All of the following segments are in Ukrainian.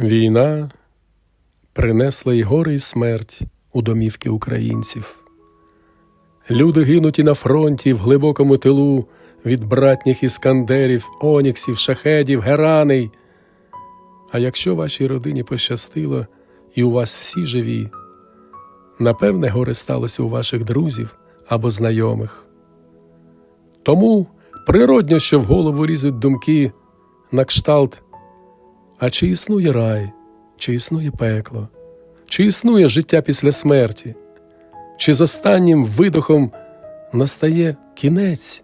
Війна принесла й горе, і смерть у домівки українців. Люди гинуть і на фронті, в глибокому тилу від братніх іскандерів, оніксів, шахедів, гераней. А якщо вашій родині пощастило, і у вас всі живі, напевне, горе сталося у ваших друзів або знайомих. Тому природньо, що в голову лізуть думки на кшталт а чи існує рай, чи існує пекло, чи існує життя після смерті, чи з останнім видохом настає кінець?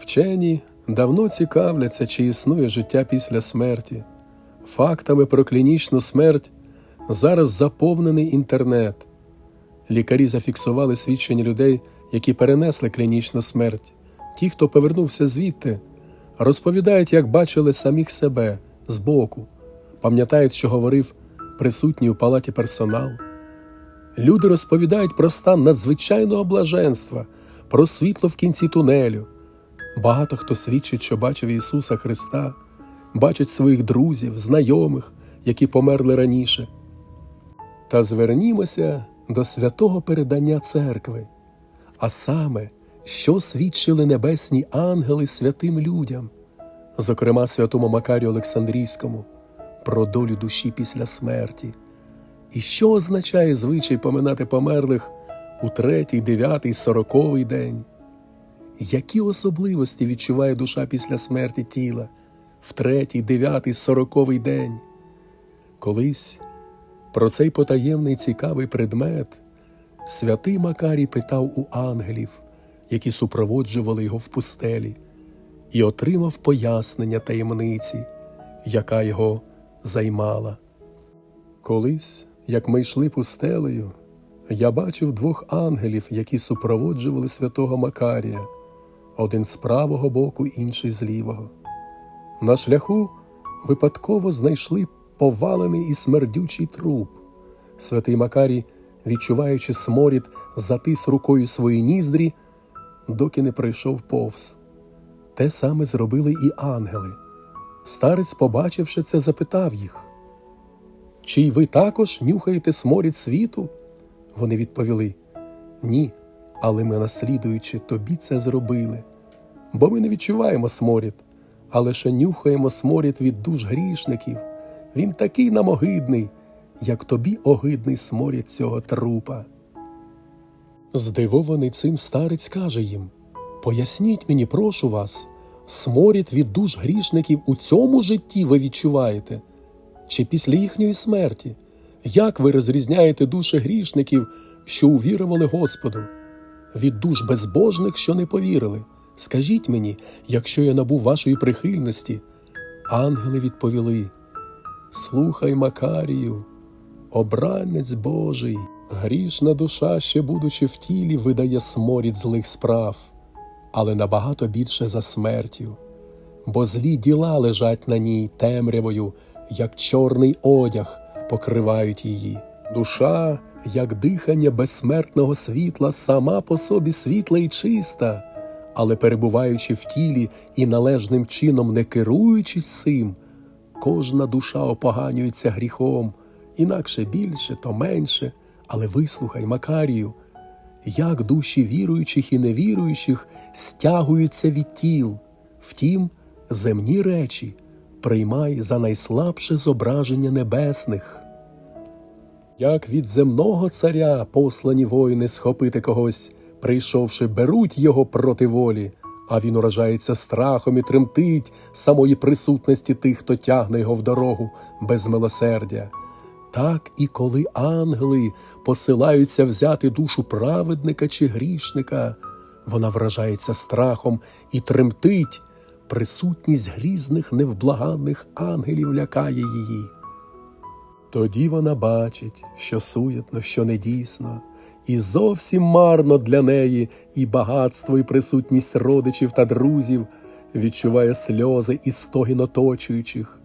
Вчені давно цікавляться, чи існує життя після смерті. Фактами про клінічну смерть зараз заповнений інтернет. Лікарі зафіксували свідчення людей, які перенесли клінічну смерть. Ті, хто повернувся звідти, розповідають, як бачили самих себе збоку, пам'ятають, що говорив присутній у палаті персонал. Люди розповідають про стан надзвичайного блаженства, про світло в кінці тунелю. Багато хто свідчить, що бачив Ісуса Христа, бачить своїх друзів, знайомих, які померли раніше. Та звернімося до святого передання церкви, а саме що свідчили небесні ангели святим людям, зокрема святому Макарію Олександрійському, про долю душі після смерті, і що означає звичай поминати померлих у третій, дев'ятий, сороковий день, які особливості відчуває душа після смерті тіла в третій, дев'ятий, сороковий день. Колись про цей потаємний цікавий предмет святий Макарій питав у ангелів які супроводжували його в пустелі, і отримав пояснення таємниці, яка його займала. Колись, як ми йшли пустелею, я бачив двох ангелів, які супроводжували святого Макарія, один з правого боку, інший з лівого. На шляху випадково знайшли повалений і смердючий труп. Святий Макарій, відчуваючи сморід, затис рукою свої ніздрі доки не пройшов повз. Те саме зробили і ангели. Старець, побачивши це, запитав їх Чи ви також нюхаєте сморід світу? Вони відповіли Ні, але ми, наслідуючи, тобі це зробили. Бо ми не відчуваємо сморід, а лише нюхаємо сморід від душ грішників. Він такий нам огидний, як тобі огидний сморід цього трупа. Здивований цим старець каже їм Поясніть мені, прошу вас, сморід від душ грішників у цьому житті ви відчуваєте, чи після їхньої смерті? Як ви розрізняєте душі грішників, що увірували Господу, від душ безбожних, що не повірили? Скажіть мені, якщо я набув вашої прихильності, ангели відповіли Слухай, Макарію, обранець Божий. Грішна душа, ще будучи в тілі, видає сморід злих справ, але набагато більше за смертю, бо злі діла лежать на ній темрявою, як чорний одяг покривають її. Душа, як дихання безсмертного світла, сама по собі світла і чиста, але перебуваючи в тілі і належним чином не керуючись цим, кожна душа опоганюється гріхом, інакше більше, то менше. Але вислухай, Макарію, як душі віруючих і невіруючих стягуються від тіл, втім, земні речі приймай за найслабше зображення небесних. Як від земного царя послані воїни схопити когось, прийшовши, беруть його проти волі, а він уражається страхом і тремтить самої присутності тих, хто тягне його в дорогу без милосердя. Так і коли ангели посилаються взяти душу праведника чи грішника, вона вражається страхом і тремтить, присутність грізних невблаганних ангелів лякає її. Тоді вона бачить, що суєтно, що недійсно, і зовсім марно для неї і багатство, і присутність родичів та друзів відчуває сльози і стогін оточуючих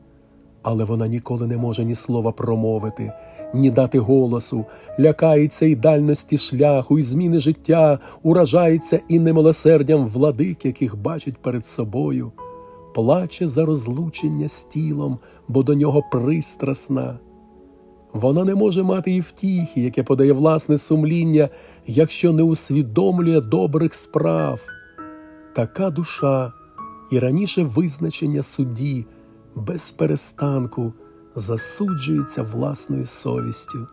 але вона ніколи не може ні слова промовити, ні дати голосу, лякається і дальності шляху, і зміни життя, уражається і немилосердям владик, яких бачить перед собою, плаче за розлучення з тілом, бо до нього пристрасна. Вона не може мати і втіхи, яке подає власне сумління, якщо не усвідомлює добрих справ. Така душа і раніше визначення судді без перестанку засуджується власною совістю.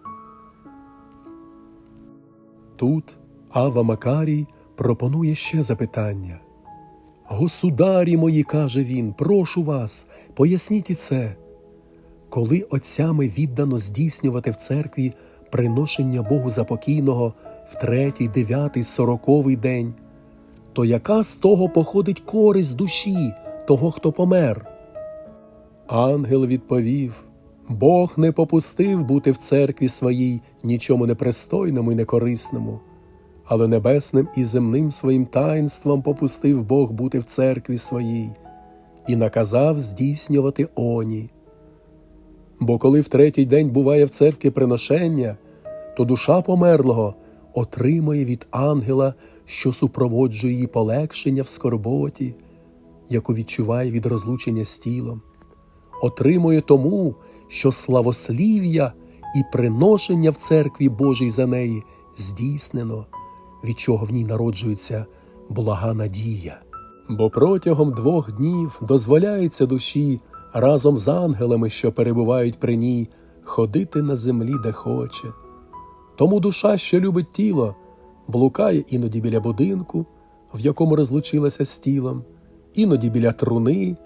Тут Ава Макарій пропонує ще запитання. Государі мої, каже він, прошу вас, поясніть і це. Коли отцями віддано здійснювати в церкві приношення Богу запокійного в третій, дев'ятий, сороковий день, то яка з того походить користь душі того, хто помер? Ангел відповів Бог не попустив бути в церкві своїй нічому непристойному і некорисному, але небесним і земним своїм таїнством попустив Бог бути в церкві своїй і наказав здійснювати оні. Бо коли в третій день буває в церкві приношення, то душа померлого отримує від ангела, що супроводжує її полегшення в скорботі, яку відчуває від розлучення з тілом, отримує тому, що славослів'я і приношення в церкві Божій за неї здійснено, від чого в ній народжується блага надія. Бо протягом двох днів дозволяється душі разом з ангелами, що перебувають при ній, ходити на землі, де хоче. Тому душа, що любить тіло, блукає іноді біля будинку, в якому розлучилася з тілом, іноді біля труни,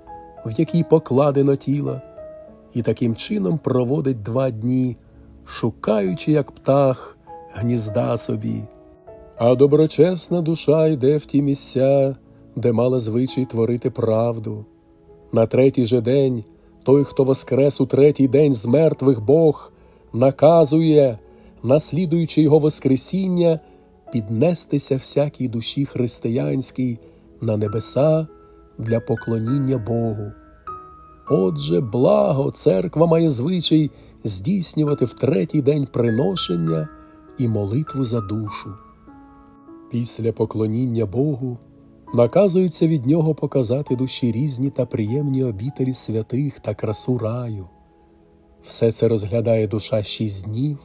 в якій покладено тіло, і таким чином проводить два дні, шукаючи, як птах, гнізда собі. А доброчесна душа йде в ті місця, де мала звичай творити правду. На третій же день той, хто воскрес у третій день з мертвих Бог, наказує, наслідуючи його Воскресіння, піднестися всякій душі християнській на небеса для поклоніння Богу. Отже, благо, церква має звичай здійснювати в третій день приношення і молитву за душу. Після поклоніння Богу наказується від нього показати душі різні та приємні обітелі святих та красу раю. Все це розглядає душа шість днів,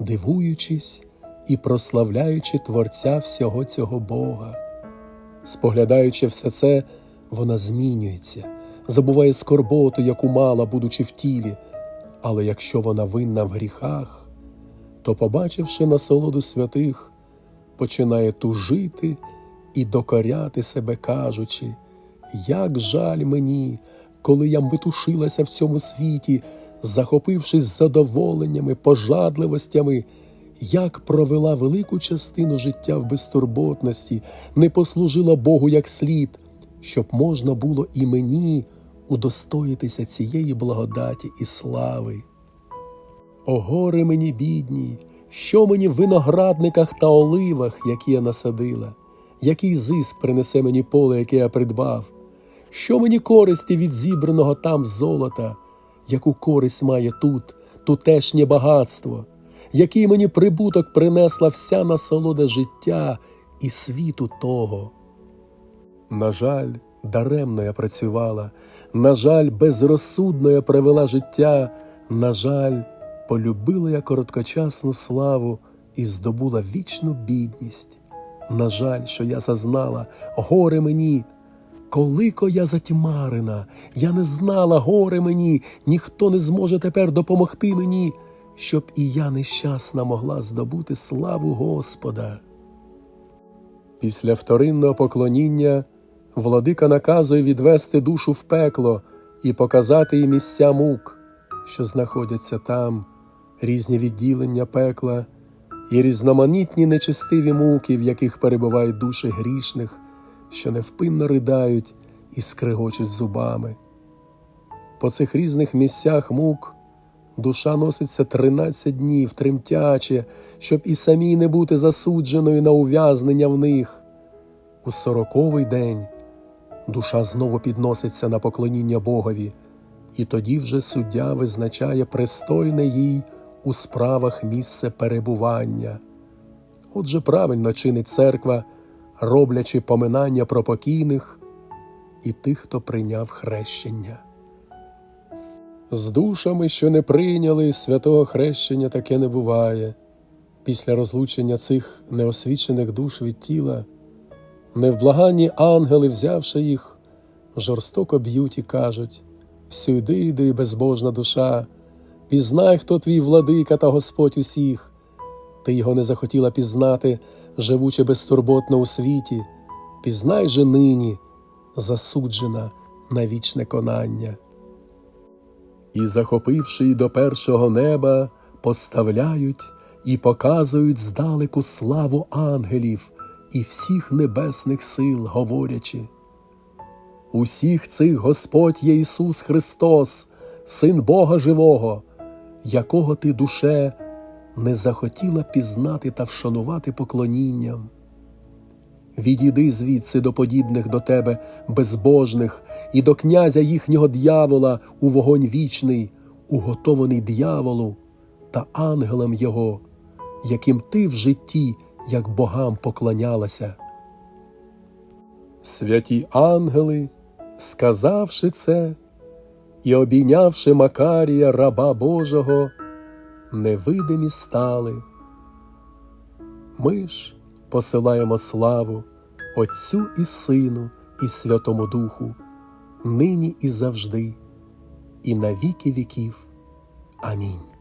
дивуючись і прославляючи Творця всього цього Бога. Споглядаючи все це, вона змінюється, забуває скорботу, яку мала, будучи в тілі, але якщо вона винна в гріхах, то, побачивши насолоду святих, починає тужити і докоряти себе, кажучи, як жаль мені, коли я метушилася в цьому світі, захопившись задоволеннями, пожадливостями, як провела велику частину життя в безтурботності, не послужила Богу як слід, щоб можна було і мені удостоїтися цієї благодаті і слави. О горе мені, бідні, що мені в виноградниках та оливах, які я насадила, який зиск принесе мені поле, яке я придбав, що мені користі від зібраного там золота, яку користь має тут, тутешнє багатство, який мені прибуток принесла вся насолода життя і світу того. На жаль, даремно я працювала, на жаль, безрозсудно я провела життя, на жаль, полюбила я короткочасну славу і здобула вічну бідність. На жаль, що я зазнала горе мені. Колико я затьмарена, я не знала горе мені, ніхто не зможе тепер допомогти мені, щоб і я нещасна могла здобути славу Господа. Після вторинного поклоніння владика наказує відвести душу в пекло і показати їй місця мук, що знаходяться там, різні відділення пекла і різноманітні нечистиві муки, в яких перебувають душі грішних, що невпинно ридають і скригочуть зубами. По цих різних місцях мук душа носиться тринадцять днів, тремтяче, щоб і самій не бути засудженою на ув'язнення в них. У сороковий день душа знову підноситься на поклоніння Богові, і тоді вже суддя визначає пристойне їй у справах місце перебування. Отже, правильно чинить церква, роблячи поминання про покійних, і тих, хто прийняв хрещення. З душами, що не прийняли святого хрещення, таке не буває. Після розлучення цих неосвічених душ від тіла, невблаганні ангели, взявши їх, жорстоко б'ють і кажуть Всюди йди, безбожна душа, пізнай, хто твій владика та Господь усіх. Ти його не захотіла пізнати, живучи безтурботно у світі, пізнай же нині, засуджена на вічне конання. І, захопивши й до першого неба, поставляють і показують здалеку славу ангелів і всіх небесних сил, говорячи. Усіх цих Господь є Ісус Христос, Син Бога Живого, якого ти душе не захотіла пізнати та вшанувати поклонінням. Відійди звідси до подібних до тебе безбожних і до князя їхнього дьявола у вогонь вічний, уготований дьяволу та ангелам його, яким ти в житті, як богам поклонялася. Святі ангели, сказавши це і обійнявши Макарія, раба Божого, невидимі стали. Ми ж посилаємо славу Отцю і Сину, і Святому Духу, нині і завжди, і на віки віків. Амінь.